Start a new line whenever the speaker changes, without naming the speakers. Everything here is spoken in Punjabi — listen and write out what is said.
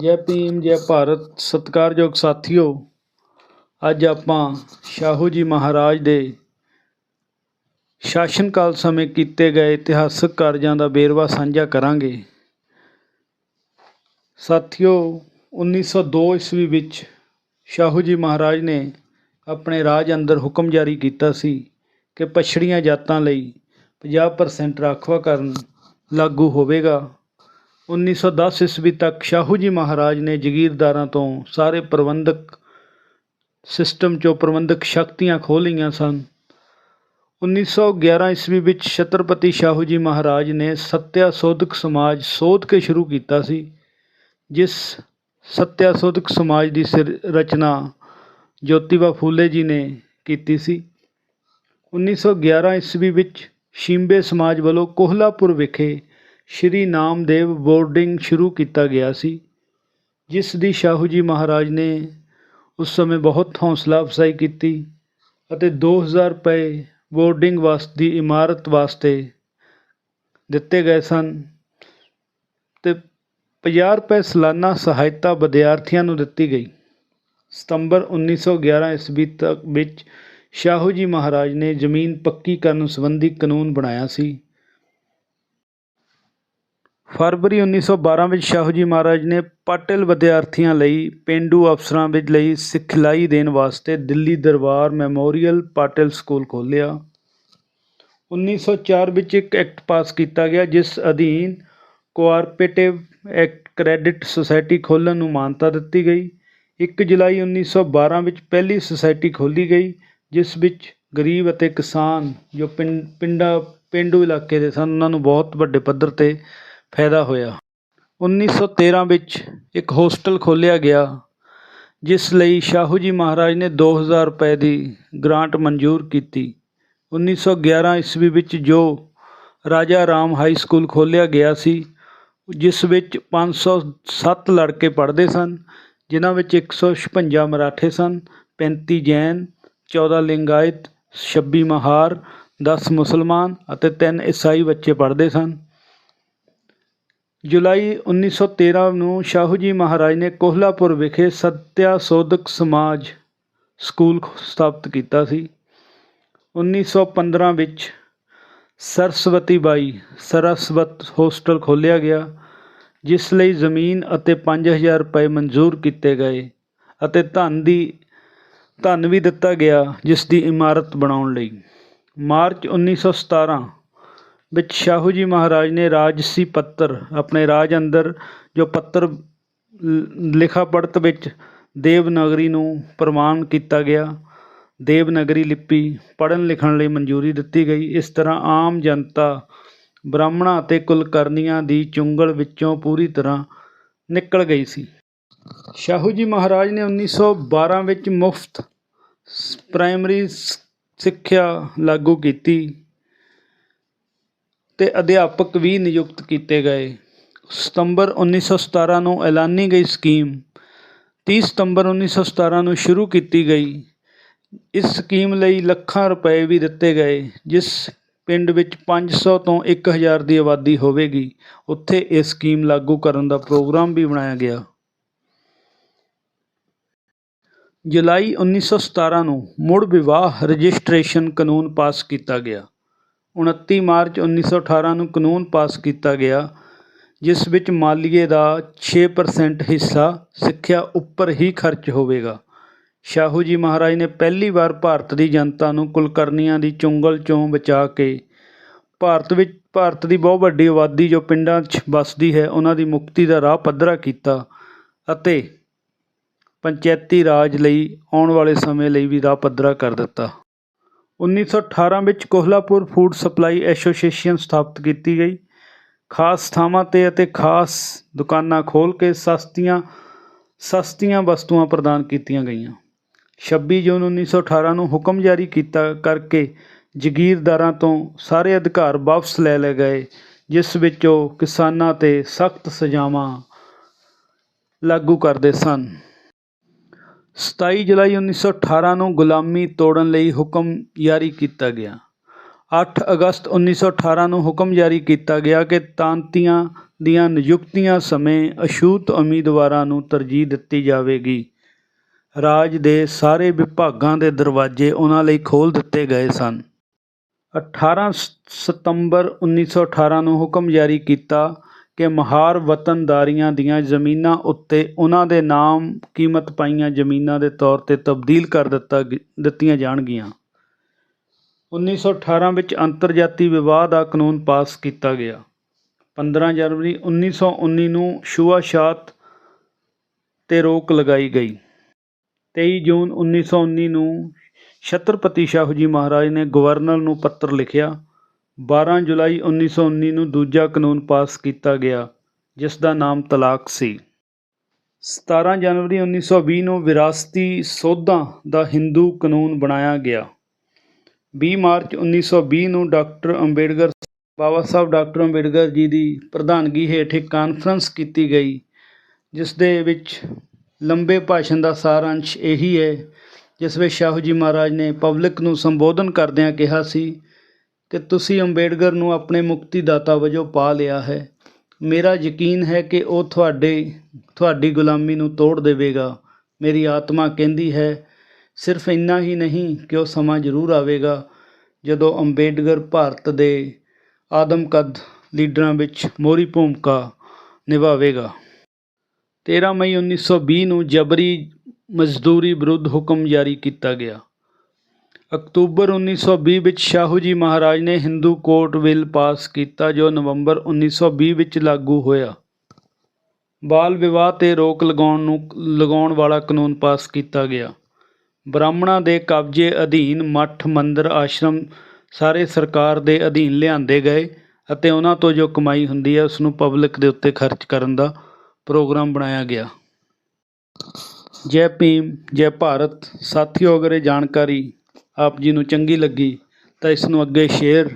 ਜੈ ਭੀਮ, ਜੈ ਭਾਰਤ, ਸਤਿਕਾਰਯੋਗ ਸਾਥੀਓ, ਅੱਜ ਆਪਾਂ ਸ਼ਾਹੂ ਜੀ ਮਹਾਰਾਜ ਦੇ ਸ਼ਾਸਨ ਕਾਲ ਸਮੇਂ ਕੀਤੇ ਗਏ ਇਤਿਹਾਸਕ ਕਾਰਜਾਂ ਦਾ ਵੇਰਵਾ ਸਾਂਝਾ ਕਰਾਂਗੇ। ਸਾਥੀਓ 1902 ਈਸਵੀ ਵਿੱਚ ਸ਼ਾਹੂ ਜੀ ਮਹਾਰਾਜ ਨੇ ਆਪਣੇ ਰਾਜ ਅੰਦਰ ਹੁਕਮ ਜਾਰੀ ਕੀਤਾ ਸੀ ਕਿ ਪਛੜੀਆਂ ਜਾਤਾਂ ਲਈ 50% ਰਾਖਵਾਂਕਰਨ ਲਾਗੂ ਹੋਵੇਗਾ। 1910 ਈਸਵੀ ਤੱਕ ਸ਼ਾਹੂ ਜੀ ਮਹਾਰਾਜ ਨੇ ਜਗੀਰਦਾਰਾਂ ਤੋਂ ਸਾਰੇ ਪ੍ਰਬੰਧਕ ਸਿਸਟਮ 'ਚੋਂ ਪ੍ਰਬੰਧਕ ਸ਼ਕਤੀਆਂ ਖੋਹ ਲਈਆਂ ਸਨ 1911 ਈਸਵੀ ਵਿੱਚ ਛਤਰਪਤੀ ਸ਼ਾਹੂ ਜੀ ਮਹਾਰਾਜ ਨੇ ਸੱਤਿਆ ਸੋਧਕ ਸਮਾਜ ਸੋਧ ਕੇ ਸ਼ੁਰੂ ਕੀਤਾ ਸੀ, ਜਿਸ ਸਤਿਆ ਸੋਧਕ ਸਮਾਜ ਦੀ ਸਿਰ ਰਚਨਾ ਜੋਤੀਬਾ ਫੂਲੇ ਜੀ ਨੇ ਕੀਤੀ ਸੀ। 1911 ਈਸਵੀ ਵਿੱਚ ਸ਼ਿੰਬੇ ਸਮਾਜ ਵੱਲੋਂ ਕੋਹਲਾਪੁਰ ਵਿਖੇ ਸ਼੍ਰੀ ਨਾਮਦੇਵ ਬੋਰਡਿੰਗ ਸ਼ੁਰੂ ਕੀਤਾ ਗਿਆ ਸੀ, ਜਿਸ ਦੀ ਸ਼ਾਹੂ ਜੀ ਮਹਾਰਾਜ ਨੇ ਉਸ ਸਮੇਂ ਬਹੁਤ ਹੌਸਲਾ ਅਫਜ਼ਾਈ ਕੀਤੀ ਅਤੇ 2000 ਰੁਪਏ ਬੋਰਡਿੰਗ ਵਾਸਤੇ ਦੀ ਇਮਾਰਤ ਵਾਸਤੇ ਦਿੱਤੇ ਗਏ ਸਨ ਤੇ 50 ਰੁਪਏ ਸਾਲਾਨਾ ਸਹਾਇਤਾ ਵਿਦਿਆਰਥੀਆਂ ਨੂੰ ਦਿੱਤੀ ਗਈ। ਸਤੰਬਰ 1911 ਈਸਵੀ ਤੱਕ ਵਿੱਚ ਸ਼ਾਹੂ ਜੀ ਮਹਾਰਾਜ ਨੇ ਜ਼ਮੀਨ ਪੱਕੀ ਕਰਨ ਸੰਬੰਧੀ ਕਾਨੂੰਨ ਬਣਾਇਆ ਸੀ। ਫਰਵਰੀ 1912 ਵਿੱਚ ਸ਼ਾਹੂ ਜੀ ਮਹਾਰਾਜ ਨੇ ਪਾਟਿਲ ਵਿਦਿਆਰਥੀਆਂ ਲਈ ਪੇਂਡੂ ਅਫਸਰਾਂ ਵਿੱਚ ਲਈ ਸਿਖਲਾਈ ਦੇਣ ਵਾਸਤੇ ਦਿੱਲੀ ਦਰਬਾਰ ਮੈਮੋਰੀਅਲ ਪਾਟਿਲ ਸਕੂਲ ਖੋਲ੍ਹਿਆ। 1904 ਵਿੱਚ ਇੱਕ ਐਕਟ ਪਾਸ ਕੀਤਾ ਗਿਆ, ਜਿਸ ਅਧੀਨ ਕੋਆਰਪਰੇਟਿਵ ਐਕਟ ਕ੍ਰੈਡਿਟ ਸੁਸਾਇਟੀ ਖੋਲ੍ਹਣ ਨੂੰ ਮਾਨਤਾ ਦਿੱਤੀ ਗਈ। 1 ਜੁਲਾਈ 1912 ਵਿੱਚ ਪਹਿਲੀ ਸੁਸਾਇਟੀ ਖੋਲ੍ਹੀ ਗਈ, ਜਿਸ ਵਿੱਚ ਗਰੀਬ ਅਤੇ ਕਿਸਾਨ ਜੋ ਪਿੰ ਪਿੰਡਾਂ, ਪੇਂਡੂ ਇਲਾਕੇ ਦੇ ਸਨ, ਉਹਨਾਂ ਨੂੰ ਬਹੁਤ ਵੱਡੇ ਪੱਧਰ 'ਤੇ ਫਾਇਦਾ ਹੋਇਆ। 1913 ਵਿੱਚ ਇੱਕ ਹੋਸਟਲ ਖੋਲ੍ਹਿਆ ਗਿਆ, ਜਿਸ ਲਈ ਸ਼ਾਹੂ ਜੀ ਮਹਾਰਾਜ ਨੇ 2000 ਰੁਪਏ ਦੀ ਗ੍ਰਾਂਟ ਮਨਜ਼ੂਰ ਕੀਤੀ। 1911 ਈਸਵੀ ਵਿੱਚ ਜੋ ਰਾਜਾ ਰਾਮ ਹਾਈ ਸਕੂਲ ਖੋਲ੍ਹਿਆ ਗਿਆ ਸੀ, ਜਿਸ ਵਿੱਚ 507 ਲੜਕੇ ਪੜ੍ਹਦੇ ਸਨ, ਜਿਨ੍ਹਾਂ ਵਿੱਚ 156 ਮਰਾਠੇ ਸਨ 35 ਜੈਨ 14 ਲਿੰਗਾਇਤ 26 ਮਹਾਰ 10 ਮੁਸਲਮਾਨ ਅਤੇ 3 ਈਸਾਈ ਬੱਚੇ ਪੜ੍ਹਦੇ ਸਨ। ਜੁਲਾਈ 1913 ਨੂੰ ਸ਼ਾਹੂ ਜੀ ਮਹਾਰਾਜ ਨੇ ਕੋਹਲਾਪੁਰ ਵਿਖੇ ਸਤਿਆ ਸੋਧਕ ਸਮਾਜ ਸਕੂਲ ਸਥਾਪਿਤ ਕੀਤਾ ਸੀ। 1915 ਵਿੱਚ ਸਰਸਵਤੀ ਬਾਈ ਸਰਸਵਤ ਹੋਸਟਲ ਖੋਲ੍ਹਿਆ ਗਿਆ, ਜਿਸ ਲਈ ਜ਼ਮੀਨ ਅਤੇ 5000 ਰੁਪਏ ਮਨਜ਼ੂਰ ਕੀਤੇ ਗਏ ਅਤੇ ਧਨ ਦੀ, ਧਨ ਵੀ ਦਿੱਤਾ ਗਿਆ, ਜਿਸ ਦੀ ਇਮਾਰਤ ਬਣਾਉਣ ਲਈ। ਮਾਰਚ 1917 ਵਿੱਚ ਸ਼ਾਹੂ ਜੀ ਮਹਾਰਾਜ ਨੇ ਰਾਜਸੀ ਪੱਤਰ, ਆਪਣੇ ਰਾਜ ਅੰਦਰ ਜੋ ਪੱਤਰ ਲਿਖਾ ਪੜਤ ਵਿੱਚ ਦੇਵਨਾਗਰੀ ਨੂੰ ਪ੍ਰਮਾਣ ਕੀਤਾ ਗਿਆ। ਦੇਵਨਾਗਰੀ ਲਿਪੀ ਪੜ੍ਹਨ ਲਿਖਣ ਲਈ ਮਨਜ਼ੂਰੀ ਦਿੱਤੀ ਗਈ। ਇਸ ਤਰ੍ਹਾਂ ਆਮ ਜਨਤਾ ਬ੍ਰਾਹਮਣਾਂ ਅਤੇ ਕੁਲਕਰਨੀਆਂ ਦੀ ਚੁੰਗਲ ਵਿੱਚੋਂ ਪੂਰੀ ਤਰ੍ਹਾਂ ਨਿਕਲ ਗਈ ਸੀ। ਸ਼ਾਹੂ ਜੀ ਮਹਾਰਾਜ ਨੇ 1912 ਵਿੱਚ ਮੁਫਤ ਪ੍ਰਾਇਮਰੀ ਸਿੱਖਿਆ ਲਾਗੂ ਕੀਤੀ। ਅਤੇ ਅਧਿਆਪਕ ਵੀ ਨਿਯੁਕਤ ਕੀਤੇ ਗਏ। ਸਤੰਬਰ 1917 ਨੂੰ ਐਲਾਨੀ ਗਈ ਸਕੀਮ। ਤੀਹ ਸਤੰਬਰ 1917 ਨੂੰ ਸ਼ੁਰੂ ਕੀਤੀ ਗਈ। ਇਸ ਸਕੀਮ ਲਈ ਲੱਖਾਂ ਰੁਪਏ ਵੀ ਦਿੱਤੇ ਗਏ, ਜਿਸ ਪਿੰਡ ਵਿੱਚ ਪੰਜ ਸੌ ਤੋਂ ਇੱਕ ਹਜ਼ਾਰ ਦੀ ਆਬਾਦੀ ਹੋਵੇਗੀ। ਉੱਥੇ ਇਹ ਸਕੀਮ ਲਾਗੂ ਕਰਨ ਦਾ ਪ੍ਰੋਗਰਾਮ ਵੀ ਬਣਾਇਆ ਗਿਆ। ਜੁਲਾਈ 1917 ਨੂੰ ਮੁੜ ਵਿਵਾਹ ਰਜਿਸਟ੍ਰੇਸ਼ਨ ਕਾਨੂੰਨ ਪਾਸ ਕੀਤਾ ਗਿਆ। 29 ਮਾਰਚ 1918 ਨੂੰ ਕਾਨੂੰਨ ਪਾਸ ਕੀਤਾ ਗਿਆ, ਜਿਸ ਵਿੱਚ ਮਾਲੀਏ ਦਾ 6% ਹਿੱਸਾ ਸਿੱਖਿਆ ਉੱਪਰ ਹੀ ਖਰਚ ਹੋਵੇਗਾ। ਸ਼ਾਹੂ ਜੀ ਮਹਾਰਾਜ ਨੇ ਪਹਿਲੀ ਵਾਰ ਭਾਰਤ ਦੀ ਜਨਤਾ ਨੂੰ ਕੁਲਕਰਨੀਆਂ ਦੀ ਚੁੰਗਲ ਚੋਂ ਬਚਾ ਕੇ ਭਾਰਤ ਵਿੱਚ, ਭਾਰਤ ਦੀ ਬਹੁਤ ਵੱਡੀ ਆਬਾਦੀ ਜੋ ਪਿੰਡਾਂ 'ਚ ਵੱਸਦੀ ਹੈ, ਉਹਨਾਂ ਦੀ ਮੁਕਤੀ ਦਾ ਰਾਹ ਪੱਧਰਾ ਕੀਤਾ ਅਤੇ ਪੰਚਾਇਤੀ ਰਾਜ ਲਈ ਆਉਣ ਵਾਲੇ ਸਮੇਂ ਲਈ ਵੀ ਰਾਹ ਪੱਧਰਾ ਕਰ ਦਿੱਤਾ। 1918 ਵਿੱਚ ਕੋਹਲਾਪੁਰ ਫੂਡ ਸਪਲਾਈ ਐਸੋਸੀਏਸ਼ਨ ਸਥਾਪਿਤ ਕੀਤੀ ਗਈ। ਖਾਸ ਥਾਵਾਂ 'ਤੇ ਅਤੇ ਖਾਸ ਦੁਕਾਨਾਂ ਖੋਲ੍ਹ ਕੇ ਸਸਤੀਆਂ ਸਸਤੀਆਂ ਵਸਤੂਆਂ ਪ੍ਰਦਾਨ ਕੀਤੀਆਂ ਗਈਆਂ। 26 ਜੂਨ 1918 ਨੂੰ ਹੁਕਮ ਜਾਰੀ ਕੀਤਾ ਕਰਕੇ ਜਗੀਰਦਾਰਾਂ ਤੋਂ ਸਾਰੇ ਅਧਿਕਾਰ ਵਾਪਸ ਲੈ ਲਏ ਗਏ, ਜਿਸ ਵਿੱਚ ਉਹ ਕਿਸਾਨਾਂ 'ਤੇ ਸਖਤ ਸਜ਼ਾਵਾਂ ਲਾਗੂ ਕਰਦੇ ਸਨ। 27 ਜੁਲਾਈ 1918 ਨੂੰ ਗੁਲਾਮੀ ਤੋੜਨ ਲਈ ਹੁਕਮ ਜਾਰੀ ਕੀਤਾ ਗਿਆ। 8 ਅਗਸਤ 1918 ਨੂੰ ਹੁਕਮ ਜਾਰੀ ਕੀਤਾ ਗਿਆ ਕਿ ਤਾਂਤੀਆਂ ਦੀਆਂ ਨਿਯੁਕਤੀਆਂ ਸਮੇਂ ਅਛੂਤ ਉਮੀਦਵਾਰਾਂ ਨੂੰ ਤਰਜੀਹ ਦਿੱਤੀ ਜਾਵੇਗੀ। ਰਾਜ ਦੇ ਸਾਰੇ ਵਿਭਾਗਾਂ ਦੇ ਦਰਵਾਜ਼ੇ ਉਹਨਾਂ ਲਈ ਖੋਲ੍ਹ ਦਿੱਤੇ ਗਏ ਸਨ। 18 ਸ- ਸਤੰਬਰ 1918 ਨੂੰ ਹੁਕਮ ਜਾਰੀ ਕੀਤਾ ਕਿ ਮਹਾਰ ਵਤਨਦਾਰੀਆਂ ਦੀਆਂ ਜ਼ਮੀਨਾਂ ਉੱਤੇ ਉਹਨਾਂ ਦੇ ਨਾਮ ਕੀਮਤ ਪਾਈਆਂ ਜ਼ਮੀਨਾਂ ਦੇ ਤੌਰ ਤੇ ਤਬਦੀਲ ਕਰ ਦਿੱਤਾ ਗ- ਦਿੱਤੀਆਂ ਜਾਣਗੀਆਂ। 1918 ਵਿੱਚ ਅੰਤਰਜਾਤੀ ਵਿਵਾਹ ਦਾ ਕਾਨੂੰਨ ਪਾਸ ਕੀਤਾ ਗਿਆ। 15 ਜਨਵਰੀ 1919 ਨੂੰ ਛੂਆਛਾਤ ਤੇ ਰੋਕ ਲਗਾਈ ਗਈ। 23 ਜੂਨ 1919 ਨੂੰ ਛਤਰਪਤੀ ਸ਼ਾਹੂ ਜੀ ਮਹਾਰਾਜ ਨੇ ਗਵਰਨਰ ਨੂੰ ਪੱਤਰ ਲਿਖਿਆ 12 ਜੁਲਾਈ 1919 ਨੂੰ ਦੂਜਾ ਕਾਨੂੰਨ ਪਾਸ ਕੀਤਾ ਗਿਆ, ਜਿਸ ਦਾ ਨਾਮ ਤਲਾਕ ਸੀ। 17 ਜਨਵਰੀ 1920 ਨੂੰ ਵਿਰਾਸਤੀ ਸੋਧਾਂ ਦਾ ਹਿੰਦੂ ਕਾਨੂੰਨ ਬਣਾਇਆ ਗਿਆ। 20 ਮਾਰਚ 1920 ਨੂੰ ਡਾਕਟਰ ਅੰਬੇਡਕਰ, ਬਾਬਾ ਸਾਹਿਬ ਡਾਕਟਰ ਅੰਬੇਡਕਰ ਜੀ ਦੀ ਪ੍ਰਧਾਨਗੀ ਹੇਠ ਇੱਕ ਕਾਨਫਰੰਸ ਕੀਤੀ ਗਈ, ਜਿਸ ਦੇ ਵਿੱਚ ਲੰਬੇ ਭਾਸ਼ਣ ਦਾ ਸਾਰ ਅੰਸ਼ ਇਹੀ ਹੈ, ਜਿਸ ਵਿੱਚ ਸ਼ਾਹੂ ਜੀ ਮਹਾਰਾਜ ਨੇ ਪਬਲਿਕ ਨੂੰ ਸੰਬੋਧਨ ਕਰਦਿਆਂ ਕਿਹਾ ਸੀ ਕਿ ਤੁਸੀਂ ਅੰਬੇਡਕਰ ਨੂੰ ਆਪਣੇ ਮੁਕਤੀ ਦਾਤਾ ਵਜੋਂ ਪਾ ਲਿਆ ਹੈ। ਮੇਰਾ ਯਕੀਨ ਹੈ ਕਿ ਉਹ ਤੁਹਾਡੇ, ਤੁਹਾਡੀ ਗੁਲਾਮੀ ਨੂੰ ਤੋੜ ਦੇਵੇਗਾ। ਮੇਰੀ ਆਤਮਾ ਕਹਿੰਦੀ ਹੈ, ਸਿਰਫ ਇੰਨਾ ਹੀ ਨਹੀਂ ਕਿ ਉਹ ਸਮਾਂ ਜ਼ਰੂਰ ਆਵੇਗਾ, ਜਦੋਂ ਅੰਬੇਡਕਰ ਭਾਰਤ ਦੇ ਆਦਮਕਦ ਲੀਡਰਾਂ ਵਿੱਚ ਮੋਹਰੀ ਭੂਮਿਕਾ ਨਿਭਾਵੇਗਾ। 13 ਮਈ 1920 ਨੂੰ ਜਬਰੀ ਮਜ਼ਦੂਰੀ ਵਿਰੁੱਧ ਹੁਕਮ ਜਾਰੀ ਕੀਤਾ ਗਿਆ। ਅਕਤੂਬਰ 1920 ਵਿੱਚ ਸ਼ਾਹੂ ਜੀ ਮਹਾਰਾਜ ਨੇ ਹਿੰਦੂ ਕੋਰਟ ਬਿੱਲ ਪਾਸ ਕੀਤਾ, ਜੋ ਨਵੰਬਰ 1920 ਵਿੱਚ ਲਾਗੂ ਹੋਇਆ। ਬਾਲ ਵਿਵਾਹ ਤੇ ਰੋਕ ਲਗਾਉਣ ਨੂੰ, ਲਗਾਉਣ ਵਾਲਾ ਕਾਨੂੰਨ ਪਾਸ ਕੀਤਾ ਗਿਆ। ਬ੍ਰਾਹਮਣਾਂ ਦੇ ਕਬਜ਼ੇ ਅਧੀਨ ਮੱਠ ਮੰਦਰ ਆਸ਼ਰਮ ਸਾਰੇ ਸਰਕਾਰ ਦੇ ਅਧੀਨ ਲਿਆਂਦੇ ਗਏ ਅਤੇ ਉਹਨਾਂ ਤੋਂ ਜੋ ਕਮਾਈ ਹੁੰਦੀ ਹੈ, ਉਸ ਨੂੰ ਪਬਲਿਕ ਦੇ ਉੱਤੇ ਖਰਚ ਕਰਨ ਦਾ ਪ੍ਰੋਗਰਾਮ ਬਣਾਇਆ ਗਿਆ। ਜੈ ਭੀਮ, ਜੈ ਭਾਰਤ। ਸਾਥੀਓ, ਅਗਰ ਇਹ ਜਾਣਕਾਰੀ ਆਪ ਜੀ ਨੂੰ ਚੰਗੀ ਲੱਗੀ ਤਾਂ ਇਸ ਨੂੰ ਅੱਗੇ ਸ਼ੇਅਰ